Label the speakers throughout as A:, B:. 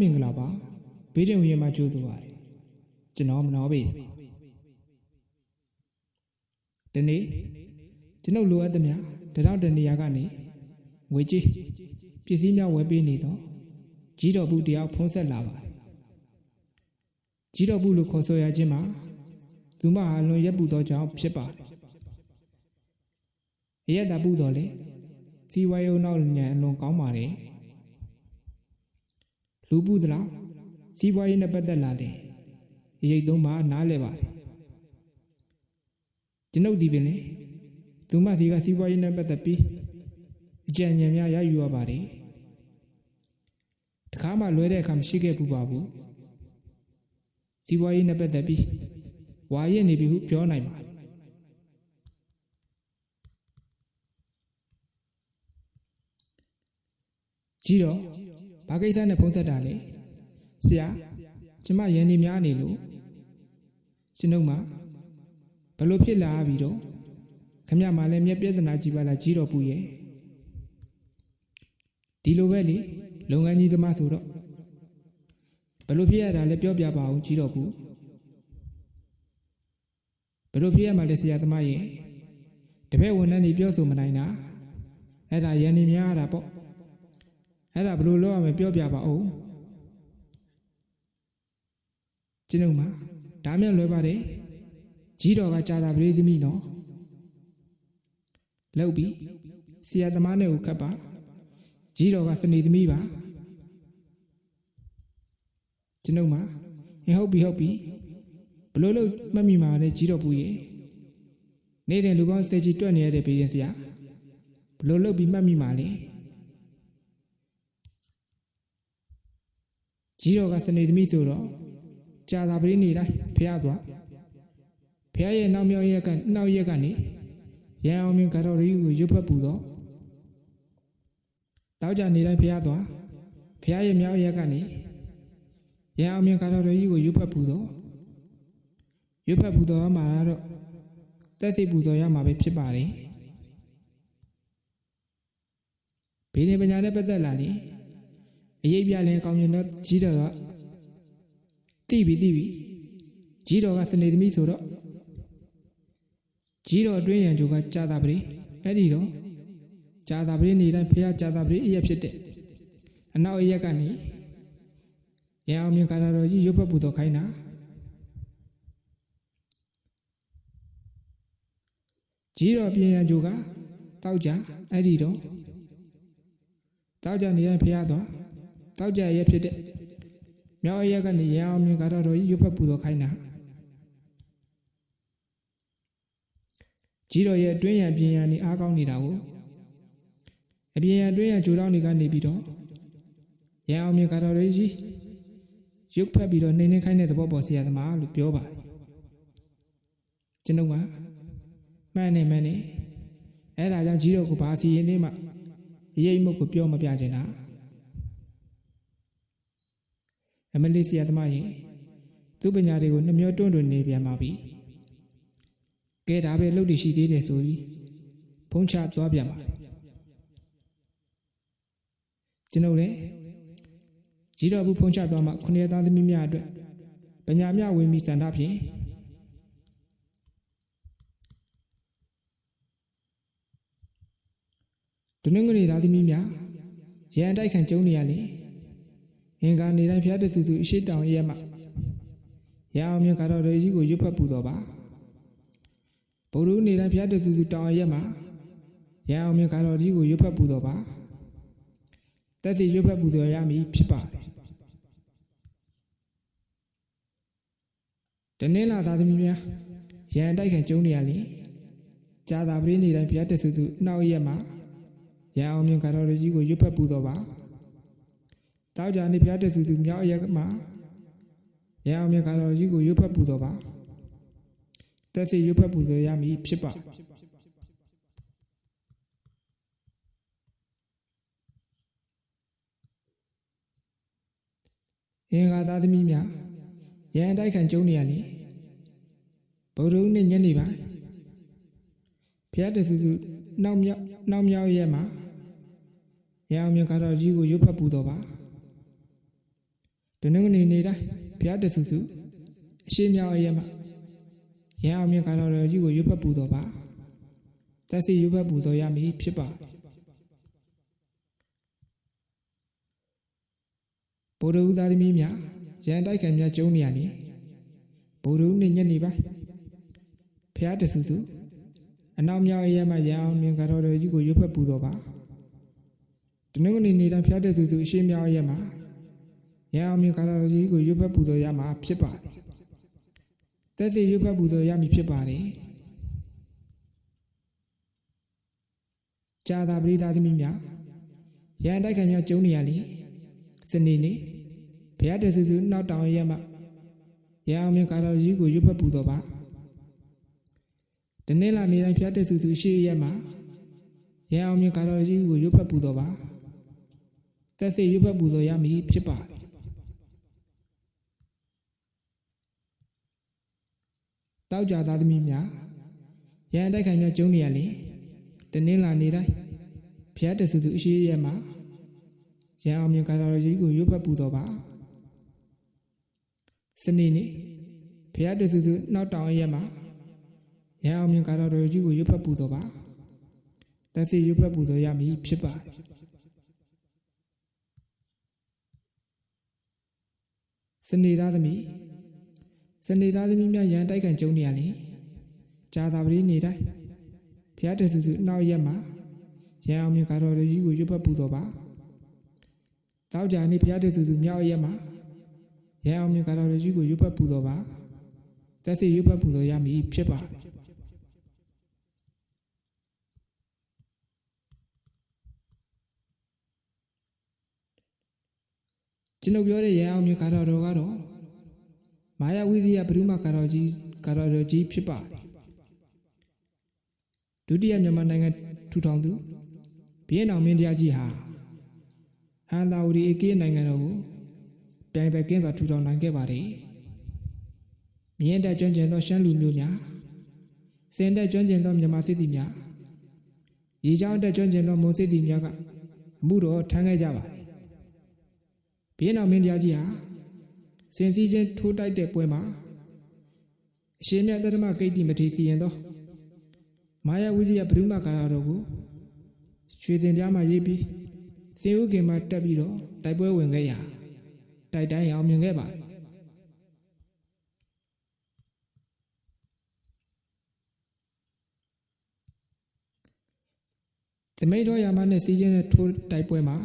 A: မင်္ဂလာပါဘေးတင်ဝင်မှာကြိုးတူပါတယ်ကျွန်တော်မနောဘေးဒီနေ့ကျွန်ုပ်လိုအပ်သမျှတရောက်တနေရာကနေငွေကြေးပစ္စည်းများဝယ်ပေးနေတော့ကြီးတော်ဘူးတယောက်ဖုံးဆက်လာပါတယ်ကြီးတော်ဘူးလို့ခေါ်ဆိုရခြင်းမှာသူမဟာလွန်ရက်ပူသောကြောင့်ဖြစ်ပါတယ်ရက်တာပူတော်လေစီဝါယုံနောက်ညံအလွန်ကောင်းပါတယ် လူပူသလားစီးပွားရေးနဲ့ပတ်သက်လာတယ်ရိတ်သုံးပါနားလဲပါတယ်ကျွန်ုပ်ဒီပင်လေသူမစီကစီးပွားရေးနဲ့ပတ်သက်ပြီးအကြံဉာဏ်များရယူရပါတယ်တခါမှလွဲတဲ့အခါမရှိခဲ့ဘူးပါဘူးစီးပွားရေးနဲ့ပတ်သက်ပြီးဝါရစ်နေပြီဟုပြောနိုင်ပါတယ်ကြီးတော့ ဘာကိစ္စနဲ့ဖုံးသက်တာလဲဆရာကျမရန်နေများနေလို့ကျွန်ုပ်မှဘလို့ဖြစ်လာပြီတော့ခမရမှလည်းမျက်ပြဿနာကြီးပါလားကြီးတော်ပူရဲ့ဒီလိုပဲလေလုပ်ငန်းကြီးသမားဆိုတော့ဘလို့ဖြစ်ရတာလဲပြောပြပါအောင်ကြီးတော်ပူဘလို့ဖြစ်ရမှာလဲဆရာသမားရဲ့တပည့်ဝန်ထမ်းတွေပြောဆိုမနိုင်တာအဲ့ဒါရန်နေများရတာပေါ့ အဲ့ဒါဘယ်လိုလုပ်ရမလဲပြောပြပါဦးကျွန်ုပ်မှာဒါမြတ်လွယ်ပါတယ်ကြီးတော်ကကြာတာပရိသမီးနော်လောက်ပြီဆရာသမားနဲ့ကိုခတ်ပါကြီးတော်ကစနေသမီးပါကျွန်ုပ်မှာဟင်ဟုတ်ပြီဟုတ်ပြီဘယ်လိုလုပ်မှတ်မိမှာလဲကြီးတော်ပူရဲ့နေတဲ့လူကောင်းစေကြီးတွက်နေရတဲ့ဘေးရင်ဆရာဘယ်လိုလုပ်ပြီးမှတ်မိမှာလဲ ကြီးတော်ကစနေသမီးဆိုတော့ကြာသာပရိနေတိုင်းဖះသွားဖះရဲ့နောက်မြောက်ရက်ကနောက်ရက်ကနေရန်အောင်မြင်ကာတော်ရီကိုရွတ်ဖက်ပူတော့တောက်ကြနေတိုင်းဖះသွားဖះရဲ့မြောက်ရက်ကနေရန်အောင်မြင်ကာတော်ရီကိုရွတ်ဖက်ပူတော့ရွတ်ဖက်ပူတော့မှာတော့တက်စီပူတော့ရမှာပဲဖြစ်ပါတယ်ဘေးနေပညာနဲ့ပတ်သက်လာရင် အရေးပြလဲကောင်းရင်တော့ကြီးတော်ကတိပြီတိပြီကြီးတော်ကစနေသမီးဆိုတော့ကြီးတော်အတွင်းရန်ကြိုကကြာတာပရိအဲ့ဒီတော့ကြာတာပရိနေတိုင်းဖះကြာတာပရိအရက်ဖြစ်တဲ့အနောက်အရက်ကနေရန်အောင်မြင်ကာတော်ကြီးရုပ်ဖက်ပူတော်ခိုင်းတာကြီးတော်ပြင်ရန်ကြိုကတောက်ကြအဲ့ဒီတော့တောက်ကြနေတိုင်းဖះသွား တောက်ကြရဲဖြစ်တဲ့မြောက်အရက်ကနေရအောင်မြင်ကားတော်ကြီးရုပ်ဖက်ပူတော်ခိုင်းတာကြီးတော်ရဲ့အတွင်းရန်ပြင်ရန်နေအားကောင်းနေတာကိုအပြင်ရန်အတွင်းရန်ဂျိုတောင်းတွေကနေပြီးတော့ရအောင်မြင်ကားတော်ကြီးရုပ်ဖက်ပြီးတော့နှိမ့်နှိမ့်ခိုင်းတဲ့သဘောပေါ်ဆရာသမားလို့ပြောပါတယ်ကျွန်ုပ်ကမှန်နေမှန်နေအဲ့ဒါကြောင့်ကြီးတော်ကိုဘာစီရင်နေမှရိပ်မှုတ်ကိုပြောမပြချင်တာ အမလေးဆရာသမားရင်သူ့ပညာတွေကိုနှမျောတွန့်တွန့်နေပြန်ပါပြီကဲဒါပဲလှုပ်တည်ရှိသေးတယ်ဆိုပြီးဖုံးချသွားပြန်ပါကျွန်ုပ်လည်းကြီးတော်ဘူးဖုံးချသွားမှခုနှစ်သားသမီးများအတွက်ပညာမြဝင်ပြီးစံတာဖြင့်ဒုနငရီသားသမီးများရန်တိုက်ခံကျုံနေရလေ အင်္ဂါနေတိုင်းဖျားတဆူဆူအရှိတောင်ရဲမှရအောင်မြင်ကာတော်ရေကြီးကိုရွတ်ဖတ်ပူတော်ပါဗုဒ္ဓနေတိုင်းဖျားတဆူဆူတောင်ရဲမှရအောင်မြင်ကာတော်ကြီးကိုရွတ်ဖတ်ပူတော်ပါတက်စီရွတ်ဖတ်ပူတော်ရမည်ဖြစ်ပါတယ်တနင်္လာသားသမီးများရန်တိုက်ခံကျုံနေရလေကြာသာပရိနေတိုင်းဖျားတဆူဆူနှောက်ရဲမှရအောင်မြင်ကာတော်ရေကြီးကိုရွတ်ဖတ်ပူတော်ပါ တောက်ကြနေပြတဲ့သူသူမြောက်ရက်မှာရအောင်မြခါတော်ကြီးကိုရွတ်ဖက်ပူတော်ပါတက်စီရွတ်ဖက်ပူတော်ရမည်ဖြစ်ပါအင်္ဂါသားသမီးများရန်တိုက်ခံကျုံနေရလေဗုဒ္ဓဦးနဲ့ညနေပါဖျားတဲ့သူသူနောက်မြောက်နောက်မြောက်ရက်မှာရအောင်မြခါတော်ကြီးကိုရွတ်ဖက်ပူတော်ပါ တနင်္ဂနွေနေ့တိုင်းဘုရားတဆူဆူအရှိမြောက်အရက်မှာရန်အောင်မြင်ကာတော်တော်ကြီးကိုရွတ်ဖတ်ပူတော်ပါတက်စီရွတ်ဖတ်ပူတော်ရမည်ဖြစ်ပါဘုရားဦးသားသမီးများရန်တိုက်ခံများကျုံနေရနေဘုရားဦးနေ့ညနေပိုင်းဘုရားတဆူဆူအနောက်မြောက်အရက်မှာရန်အောင်မြင်ကာတော်တော်ကြီးကိုရွတ်ဖတ်ပူတော်ပါတနင်္ဂနွေနေ့တိုင်းဘုရားတဆူဆူအရှိမြောက်အရက်မှာ ရအောင်မြင်ကာလာကြီးကိုရွတ်ဖက်ပူဇော်ရမှာဖြစ်ပါတယ်။တက်စီရွတ်ဖက်ပူဇော်ရမည်ဖြစ်ပါတယ်။ကြာသာပရိသတ်သမီးများရန်တိုက်ခံများကျုံနေရလေစနေနေ့ဘုရားတဆူဆူနောက်တောင်ရက်မှာရအောင်မြင်ကာလာကြီးကိုရွတ်ဖက်ပူဇော်ပါ။တနေ့လာနေတိုင်းဘုရားတဆူဆူရှေ့ရက်မှာရအောင်မြင်ကာလာကြီးကိုရွတ်ဖက်ပူဇော်ပါ။တက်စီရွတ်ဖက်ပူဇော်ရမည်ဖြစ်ပါတယ်။ တောက်ကြသားသမီးများရန်တိုက်ခိုင်များကျုံနေရလေတနင်္လာနေ့တိုင်းဖျားတဆူဆူအရှိရဲမှာရန်အောင်မြင်ကာတော်ကြီးကိုရွတ်ဖတ်ပူတော်ပါစနေနေ့ဖျားတဆူဆူနောက်တောင်ရဲမှာရန်အောင်မြင်ကာတော်ကြီးကိုရွတ်ဖတ်ပူတော်ပါတက်စီရွတ်ဖတ်ပူတော်ရမည်ဖြစ်ပါတယ်စနေသားသမီး စနေသားသမီးများရန်တိုက်ကန်ကျုံနေရလေကြာသာပတိနေတိုင်းဘုရားတဆူဆူနောက်ရက်မှာရန်အောင်မြင်ကာတော်ကြီးကိုရွတ်ပတ်ပူတော်ပါတောက်ကြနေဘုရားတဆူဆူမြောက်ရက်မှာရန်အောင်မြင်ကာတော်ကြီးကိုရွတ်ပတ်ပူတော်ပါတက်စီရွတ်ပတ်ပူတော်ရမည်ဖြစ်ပါကျွန်ုပ်ပြောတဲ့ရန်အောင်မြင်ကာတော်တော်ကတော့ မာယာဝိဇယဘုရုမကာရောကြီးကာရောကြီးဖြစ်ပါတယ်ဒုတိယမြန်မာနိုင်ငံထူထောင်သူဘီယန်အောင်မင်းတရားကြီးဟာဟန်သာဝတီအကေးနိုင်ငံတော်ကိုပြိုင်ပဲကင်းစွာထူထောင်နိုင်ခဲ့ပါတယ်မြင်းတက်ကျွမ်းကျင်သောရှမ်းလူမျိုးများစင်တက်ကျွမ်းကျင်သောမြန်မာစစ်သည်များရေချောင်းတက်ကျွမ်းကျင်သောမွန်စစ်သည်များကအမှုတော်ထမ်းခဲ့ကြပါတယ်ဘီယန်အောင်မင်းတရားကြီးဟာ စင်စည်းချင်းထိုးတိုက်တဲ့ပွဲမှာအရှင်မြတ်သတ္တမဂိတ်တိမထေစီရင်သောမာယာဝိဇယပရိမကာရတော်ကိုရွှေစင်ပြားမှရေးပြီးစင်ဥကင်မှာတက်ပြီးတော့တိုက်ပွဲဝင်ခဲ့ရာတိုက်တိုင်းအောင်မြင်ခဲ့ပါတယ်သမိတ်တော်ယာမနဲ့စီးချင်းနဲ့ထိုးတိုက်ပွဲမှာ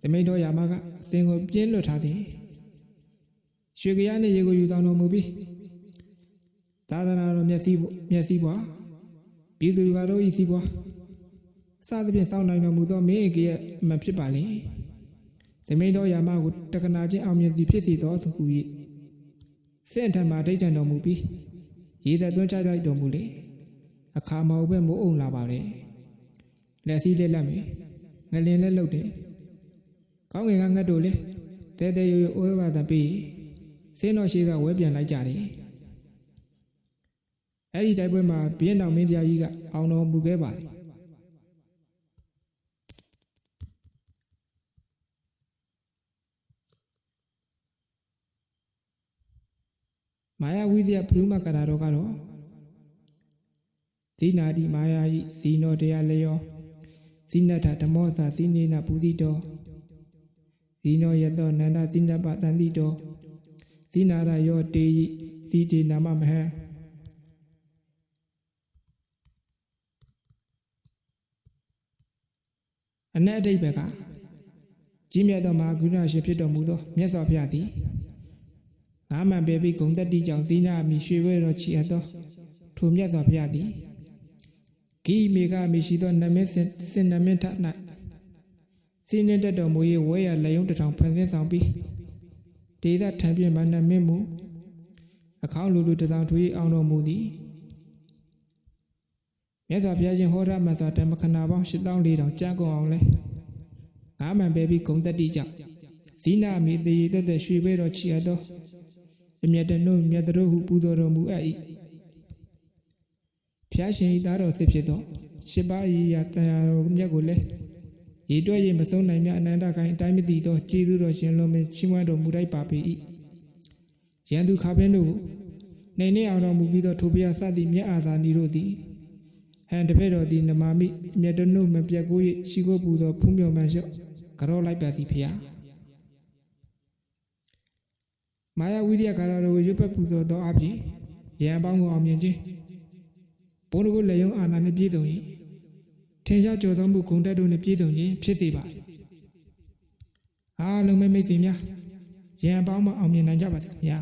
A: သမိတ်တော်ယာမကအစင်ကိုပြင်းလွတ်ထားသည် ရွှေကြရနဲ့ရေကိုယူဆောင်တော်မူပြီးသာသနာတော်မျက်စိမျက်စိပွားပြည်သူတို့ဤစီပွားစသဖြင့်စောင့်နိုင်တော်မူသောမင်းအေရဲ့အမှန်ဖြစ်ပါလေသမိန်တော်ယာမကိုတက္ကနာချင်းအောင်မြင်သည်ဖြစ်စီသောသူ၏စင့်ထံမှာဒိဋ္ဌံတော်မူပြီးရေသက်သွင်းချလိုက်တော်မူလေအခါမဟုတ်ပဲမိုးအုံလာပါလေလက်စည်းလက်လက်မယ်ငလင်လက်လုတ်တယ်ကောင်းငယ်ကငတ်တို့လေတဲတဲရိုးရိုးအိုးဝါသာပြီး စင်းတော်ရှိကဝဲပြန်လိုက်ကြတယ်အဲ့ဒီတိုက်ပွဲမှာဘီယန်တော်မင်းတရားကြီးကအောင်တော်မူခဲ့ပါတယ်မာယာဝိဇယပရုမကရာတော်ကတော့ဇိနာတိမာယာဤဇီနောတရားလျောဇိနတဓမ္မောသာဇိနေနပူဇိတောဇီနောယတောနန္ဒဇိနပတန်တိတော ဇိနာရယောတေယိဇိတေနာမမဟံအ내အတိတ်ဘက်ကကြီးမြတ်သောမဟာကရုဏာရှင်ဖြစ်တော်မူသောမြတ်စွာဘုရားသည်ငါးမှန်ပေပြီးဂုံတက်တိကြောင့်သီနာအမိရွှေဘွဲတော်ချီအပ်သောထိုမြတ်စွာဘုရားသည်ဂိမေကအမိရှိသောနမင်းစင်စင်နမင်းထ၌စီနေတတ်တော်မူ၏ဝဲရလက်ယုံတစ်ထောင်ဖန်ဆင်းဆောင်ပြီး ဒေသထံပြင်းမှနမင်းမူအခေါင်းလူလူတစ်ထောင်ထွေးအောင်တော်မူသည်မြတ်စွာဘုရားရှင်ဟောရမှန်စွာဓမ္မခဏပေါင်း8400ကြာကုန်အောင်လဲငါးမှန်ပဲပြီးဂုံတက်တိကြောင့်ဇီနာမိတေတက်တဲ့ရွှေဘဲတော်ချီအပ်သောအမျက်တနုမြတ်တော်ဟုပူဇော်တော်မူအပ်၏ဖျားရှင်ဤသားတော်စစ်ဖြစ်သောရှစ်ပါးဤရာတရားတော်မြတ်ကိုလည်း ရေတွက်ရေမဆုံးနိုင်မြအနန္တခိုင်အတိုင်းမသိသောကျေးဇူးတော်ရှင်လုံးမင်းချီးမွမ်းတော်မူလိုက်ပါပေ၏ရန်သူခါပင်းတို့ကိုနေနေအောင်တော်မူပြီးသောထိုဘုရားစသည်မြတ်အာသာနီတို့သည်ဟန်တပည့်တော်သည်နမာမိအမျက်တနုမပြတ်ကို၍ရှိခိုးပူသောဖုံးမြော်မှန်လျှော့ကြောလိုက်ပါစီဖျားမာယာဝိဒယကာရတော်ကိုရွတ်ပတ်ပူသောသောအဖြစ်ရန်ပေါင်းကိုအောင်မြင်ခြင်းဘုန်းတော်ကိုလည်းယုံအာနာနှင့်ပြည့်စုံ၏ ထင်ရှားကြော်သောမှုဂုဏ်တက်တို့နှင့်ပြည့်စုံခြင်းဖြစ်စေပါ၏အားလုံးပဲမိတ်ဆွေများရန်ပေါင်းမှအောင်မြင်နိုင်ကြပါစေခင်ဗျာ